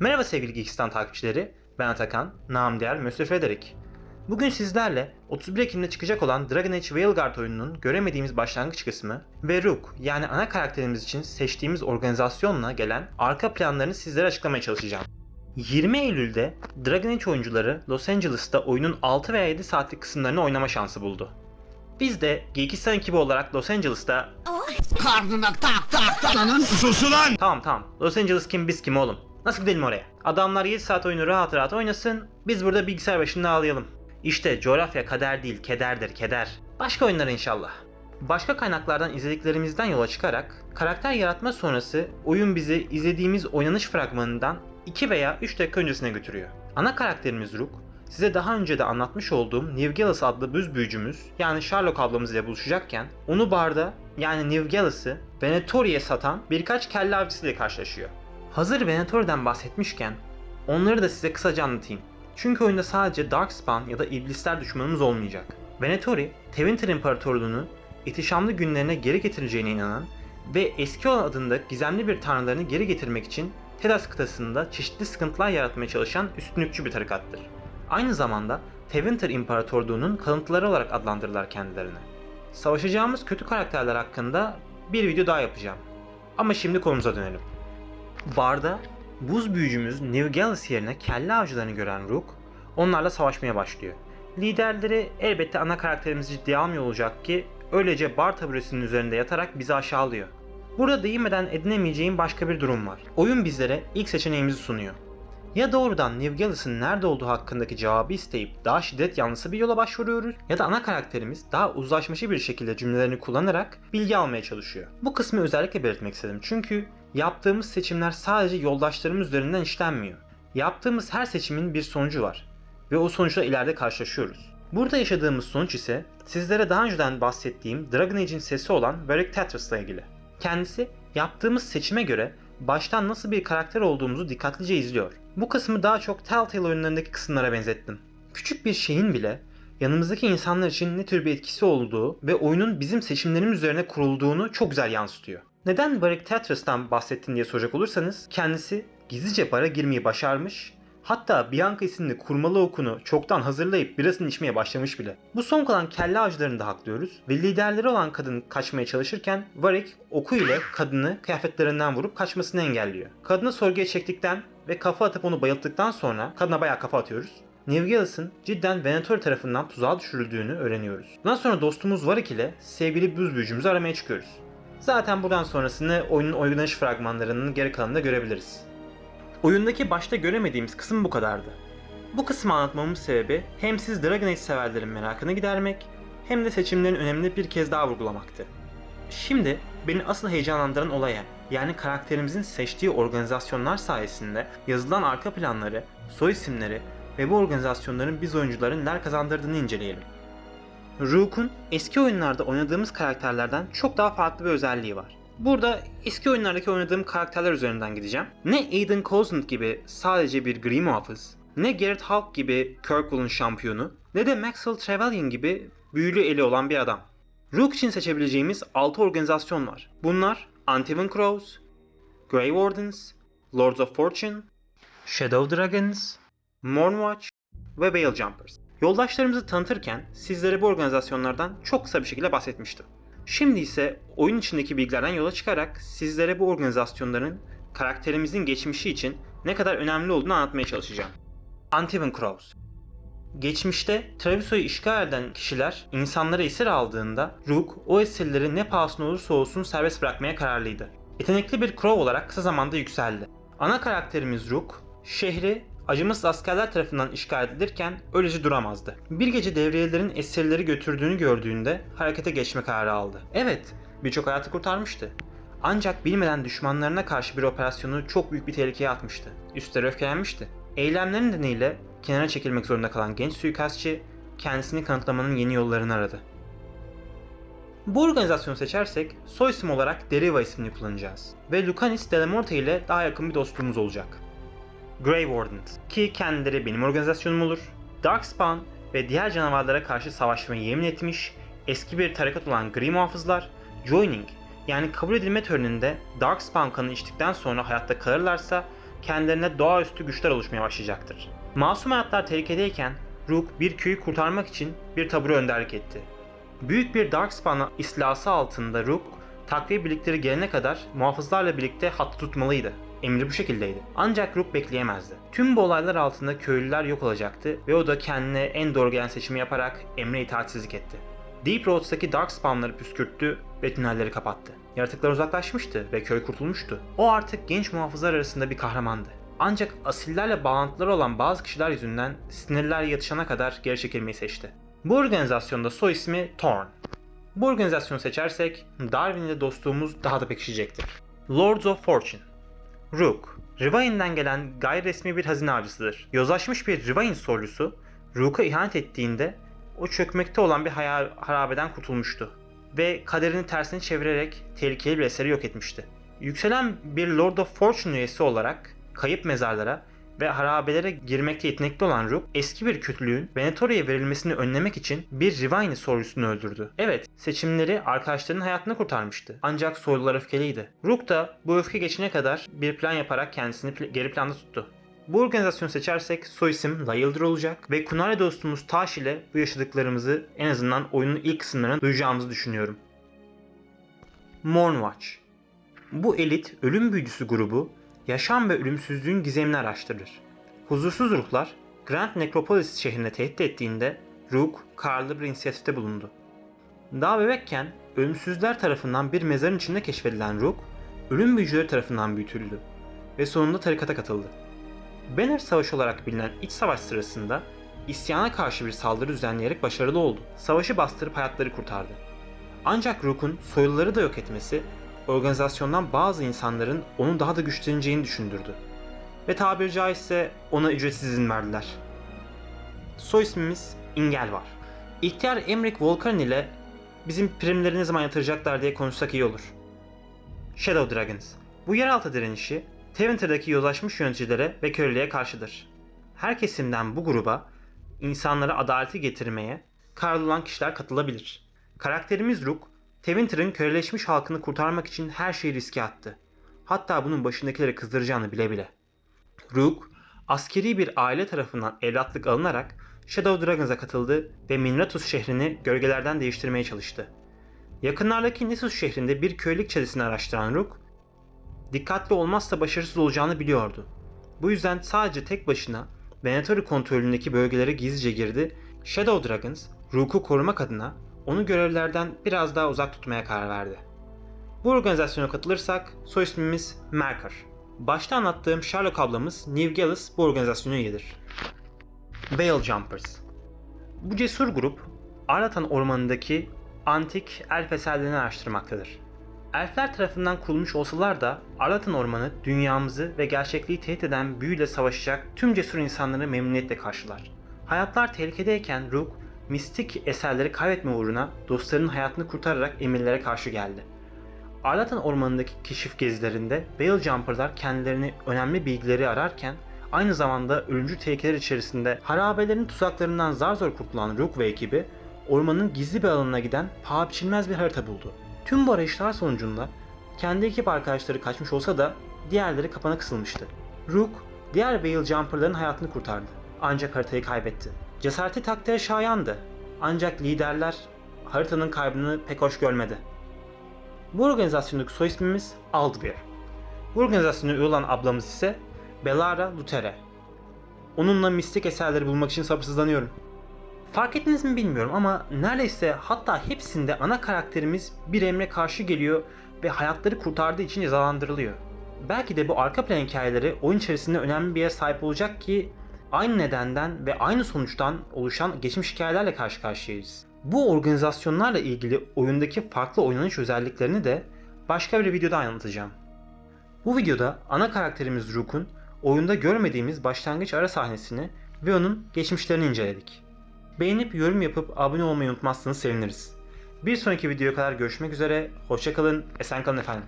Merhaba sevgili Geekistan takipçileri, ben Atakan, namı diğer Monsieur Frederick. Bugün sizlerle 31 Ekim'de çıkacak olan Dragon Age Veilguard oyununun göremediğimiz başlangıç kısmı ve Rook yani ana karakterimiz için seçtiğimiz organizasyonla gelen arka planlarını sizlere açıklamaya çalışacağım. 20 Eylül'de Dragon Age oyuncuları Los Angeles'ta oyunun 6 veya 7 saatlik kısımlarını oynama şansı buldu. Biz de Geekistan ekibi olarak Los Angeles'ta Karnına tak tak tak. Lanın Sus ulan! Tamam tamam. Los Angeles kim biz kim oğlum? Nasıl gidelim oraya? Adamlar 7 saat oyunu rahat rahat oynasın. Biz burada bilgisayar başında ağlayalım. İşte coğrafya kader değil kederdir keder. Başka oyunlar inşallah. Başka kaynaklardan izlediklerimizden yola çıkarak karakter yaratma sonrası oyun bizi izlediğimiz oynanış fragmanından 2 veya 3 dakika öncesine götürüyor. Ana karakterimiz Rook, size daha önce de anlatmış olduğum Nivgelas adlı büz büyücümüz yani Sherlock ablamız ile buluşacakken onu barda yani Nivgelas'ı Venetori'ye satan birkaç kelle avcısıyla karşılaşıyor. Hazır Venetori'den bahsetmişken onları da size kısaca anlatayım. Çünkü oyunda sadece Darkspawn ya da iblisler düşmanımız olmayacak. Venetori, Tevinter İmparatorluğunu ihtişamlı günlerine geri getireceğine inanan ve eski olan adında gizemli bir tanrılarını geri getirmek için Tedas kıtasında çeşitli sıkıntılar yaratmaya çalışan üstünlükçü bir tarikattır. Aynı zamanda Tevinter İmparatorluğu'nun kalıntıları olarak adlandırırlar kendilerini. Savaşacağımız kötü karakterler hakkında bir video daha yapacağım. Ama şimdi konumuza dönelim. Barda buz büyücümüz Nilgalis yerine kelle avcılarını gören Rook onlarla savaşmaya başlıyor. Liderleri elbette ana karakterimizi ciddiye almıyor olacak ki öylece bar taburesinin üzerinde yatarak bizi aşağılıyor. Burada değinmeden edinemeyeceğim başka bir durum var. Oyun bizlere ilk seçeneğimizi sunuyor. Ya doğrudan Nilgalis'in nerede olduğu hakkındaki cevabı isteyip daha şiddet yanlısı bir yola başvuruyoruz ya da ana karakterimiz daha uzlaşmacı bir şekilde cümlelerini kullanarak bilgi almaya çalışıyor. Bu kısmı özellikle belirtmek istedim çünkü yaptığımız seçimler sadece yoldaşlarımız üzerinden işlenmiyor. Yaptığımız her seçimin bir sonucu var ve o sonuçla ileride karşılaşıyoruz. Burada yaşadığımız sonuç ise sizlere daha önceden bahsettiğim Dragon Age'in sesi olan Varric Tetris'la ilgili. Kendisi yaptığımız seçime göre baştan nasıl bir karakter olduğumuzu dikkatlice izliyor. Bu kısmı daha çok Telltale oyunlarındaki kısımlara benzettim. Küçük bir şeyin bile yanımızdaki insanlar için ne tür bir etkisi olduğu ve oyunun bizim seçimlerimiz üzerine kurulduğunu çok güzel yansıtıyor. Neden Varric Tetris'ten bahsettin diye soracak olursanız kendisi gizlice bara girmeyi başarmış Hatta Bianca isimli kurmalı okunu çoktan hazırlayıp birasını içmeye başlamış bile. Bu son kalan kelle avcılarını da haklıyoruz ve liderleri olan kadın kaçmaya çalışırken Varric oku ile kadını kıyafetlerinden vurup kaçmasını engelliyor. Kadını sorguya çektikten ve kafa atıp onu bayılttıktan sonra kadına bayağı kafa atıyoruz. Nilgalas'ın cidden Venatori tarafından tuzağa düşürüldüğünü öğreniyoruz. Bundan sonra dostumuz Varric ile sevgili buz büyücümüzü aramaya çıkıyoruz. Zaten buradan sonrasını oyunun oynanış fragmanlarının geri kalanında görebiliriz. Oyundaki başta göremediğimiz kısım bu kadardı. Bu kısmı anlatmamın sebebi hem siz Dragon Age severlerin merakını gidermek hem de seçimlerin önemini bir kez daha vurgulamaktı. Şimdi beni asıl heyecanlandıran olaya yani karakterimizin seçtiği organizasyonlar sayesinde yazılan arka planları, soy isimleri ve bu organizasyonların biz oyuncuların neler kazandırdığını inceleyelim. Rook'un eski oyunlarda oynadığımız karakterlerden çok daha farklı bir özelliği var. Burada eski oyunlardaki oynadığım karakterler üzerinden gideceğim. Ne Aiden Cousins gibi sadece bir Grim Muhafız, ne Garrett Hawk gibi Kirkwall'un şampiyonu, ne de Maxwell Trevelyan gibi büyülü eli olan bir adam. Rook için seçebileceğimiz 6 organizasyon var. Bunlar Antivan Crows, Grey Wardens, Lords of Fortune, Shadow Dragons, Mornwatch ve Veil Jumpers. Yoldaşlarımızı tanıtırken sizlere bu organizasyonlardan çok kısa bir şekilde bahsetmiştim. Şimdi ise oyun içindeki bilgilerden yola çıkarak sizlere bu organizasyonların karakterimizin geçmişi için ne kadar önemli olduğunu anlatmaya çalışacağım. Antivan Crows Geçmişte Traviso'yu işgal eden kişiler insanları esir aldığında Rook o esirleri ne pahasına olursa olsun serbest bırakmaya kararlıydı. Yetenekli bir Crow olarak kısa zamanda yükseldi. Ana karakterimiz Rook, şehri acımasız askerler tarafından işgal edilirken öylece duramazdı. Bir gece devriyelerin esirleri götürdüğünü gördüğünde harekete geçme kararı aldı. Evet, birçok hayatı kurtarmıştı. Ancak bilmeden düşmanlarına karşı bir operasyonu çok büyük bir tehlikeye atmıştı. Üstleri öfkelenmişti. Eylemlerin nedeniyle kenara çekilmek zorunda kalan genç suikastçı kendisini kanıtlamanın yeni yollarını aradı. Bu organizasyonu seçersek soy isim olarak Deriva ismini kullanacağız ve Lucanis Delamorte ile daha yakın bir dostluğumuz olacak. Grey Wardens ki kendileri benim organizasyonum olur. Darkspawn ve diğer canavarlara karşı savaşmayı yemin etmiş eski bir tarikat olan Grim Muhafızlar Joining yani kabul edilme töreninde Darkspawn kanı içtikten sonra hayatta kalırlarsa kendilerine doğaüstü güçler oluşmaya başlayacaktır. Masum hayatlar tehlikedeyken Rook bir köyü kurtarmak için bir taburu önderlik etti. Büyük bir Darkspawn istilası altında Rook, takviye birlikleri gelene kadar muhafızlarla birlikte hattı tutmalıydı. Emri bu şekildeydi. Ancak Rook bekleyemezdi. Tüm bu olaylar altında köylüler yok olacaktı ve o da kendine en doğru gelen seçimi yaparak emre itaatsizlik etti. Deep Roads'taki Darkspawn'ları püskürttü ve tünelleri kapattı. Yaratıklar uzaklaşmıştı ve köy kurtulmuştu. O artık genç muhafızlar arasında bir kahramandı. Ancak asillerle bağlantıları olan bazı kişiler yüzünden sinirler yatışana kadar geri çekilmeyi seçti. Bu organizasyonda soy ismi Thorn. Bu organizasyonu seçersek Darwin ile dostluğumuz daha da pekişecektir. Lords of Fortune Rook, Rivain'den gelen gayri resmi bir hazine avcısıdır. Yozlaşmış bir Rivain soylusu, Rook'a ihanet ettiğinde o çökmekte olan bir hayal harabeden kurtulmuştu ve kaderini tersine çevirerek tehlikeli bir eseri yok etmişti. Yükselen bir Lord of Fortune üyesi olarak kayıp mezarlara ve harabelere girmekte yetenekli olan Rook, eski bir kötülüğün Venetoria'ya verilmesini önlemek için bir Rivaini soylusunu öldürdü. Evet, seçimleri arkadaşlarının hayatını kurtarmıştı. Ancak soylular öfkeliydi. Rook da bu öfke geçene kadar bir plan yaparak kendisini pl- geri planda tuttu. Bu organizasyonu seçersek soy isim Layıldır olacak ve Kunare dostumuz Taş ile bu yaşadıklarımızı en azından oyunun ilk kısımlarını duyacağımızı düşünüyorum. Mornwatch Bu elit ölüm büyücüsü grubu yaşam ve ölümsüzlüğün gizemini araştırır. Huzursuz ruhlar Grand Necropolis şehrine tehdit ettiğinde Rook kararlı bir inisiyatifte bulundu. Daha bebekken ölümsüzler tarafından bir mezarın içinde keşfedilen Rook, ölüm büyücüleri tarafından büyütüldü ve sonunda tarikata katıldı. Banner Savaşı olarak bilinen iç savaş sırasında isyana karşı bir saldırı düzenleyerek başarılı oldu. Savaşı bastırıp hayatları kurtardı. Ancak Rook'un soyluları da yok etmesi organizasyondan bazı insanların onun daha da güçleneceğini düşündürdü. Ve tabiri caizse ona ücretsiz izin verdiler. Soy ismimiz İngel var. İhtiyar Emrik Volkan ile bizim primleri ne zaman yatıracaklar diye konuşsak iyi olur. Shadow Dragons. Bu yeraltı direnişi Tevinter'daki yozlaşmış yöneticilere ve köleliğe karşıdır. Her kesimden bu gruba insanlara adaleti getirmeye olan kişiler katılabilir. Karakterimiz Rook, Tevinter'ın köleleşmiş halkını kurtarmak için her şeyi riske attı. Hatta bunun başındakileri kızdıracağını bile bile. Rook, askeri bir aile tarafından evlatlık alınarak Shadow Dragons'a katıldı ve Minratus şehrini gölgelerden değiştirmeye çalıştı. Yakınlardaki Nessus şehrinde bir köylük çetesini araştıran Rook, dikkatli olmazsa başarısız olacağını biliyordu. Bu yüzden sadece tek başına Venatori kontrolündeki bölgelere gizlice girdi. Shadow Dragons, Rook'u korumak adına onu görevlerden biraz daha uzak tutmaya karar verdi. Bu organizasyona katılırsak soy ismimiz Merker. Başta anlattığım Sherlock ablamız New Gallus bu organizasyona üyedir. Veil Jumpers Bu cesur grup Arlatan ormanındaki antik elf eserlerini araştırmaktadır. Elfler tarafından kurulmuş olsalar da Arlatan Ormanı dünyamızı ve gerçekliği tehdit eden büyüyle savaşacak tüm cesur insanları memnuniyetle karşılar. Hayatlar tehlikedeyken Rook, mistik eserleri kaybetme uğruna dostlarının hayatını kurtararak emirlere karşı geldi. Arlatan Ormanı'ndaki keşif gezilerinde Veil Jumper'lar kendilerini önemli bilgileri ararken aynı zamanda ölümcül tehlikeler içerisinde harabelerin tuzaklarından zar zor kurtulan Rook ve ekibi ormanın gizli bir alanına giden paha biçilmez bir harita buldu. Tüm bu arayışlar sonucunda kendi ekip arkadaşları kaçmış olsa da diğerleri kapana kısılmıştı. Rook diğer Veil Jumper'ların hayatını kurtardı. Ancak haritayı kaybetti. Cesareti takdire şayandı. Ancak liderler haritanın kaybını pek hoş görmedi. Bu organizasyondaki soy ismimiz Aldveir. Bu organizasyona üye olan ablamız ise Belara Lutere. Onunla mistik eserleri bulmak için sabırsızlanıyorum. Fark ettiniz mi bilmiyorum ama neredeyse hatta hepsinde ana karakterimiz bir emre karşı geliyor ve hayatları kurtardığı için cezalandırılıyor. Belki de bu arka plan hikayeleri oyun içerisinde önemli bir yere sahip olacak ki aynı nedenden ve aynı sonuçtan oluşan geçmiş hikayelerle karşı karşıyayız. Bu organizasyonlarla ilgili oyundaki farklı oynanış özelliklerini de başka bir videoda anlatacağım. Bu videoda ana karakterimiz Rook'un oyunda görmediğimiz başlangıç ara sahnesini ve onun geçmişlerini inceledik. Beğenip yorum yapıp abone olmayı unutmazsanız seviniriz. Bir sonraki videoya kadar görüşmek üzere, hoşçakalın, esen kalın efendim.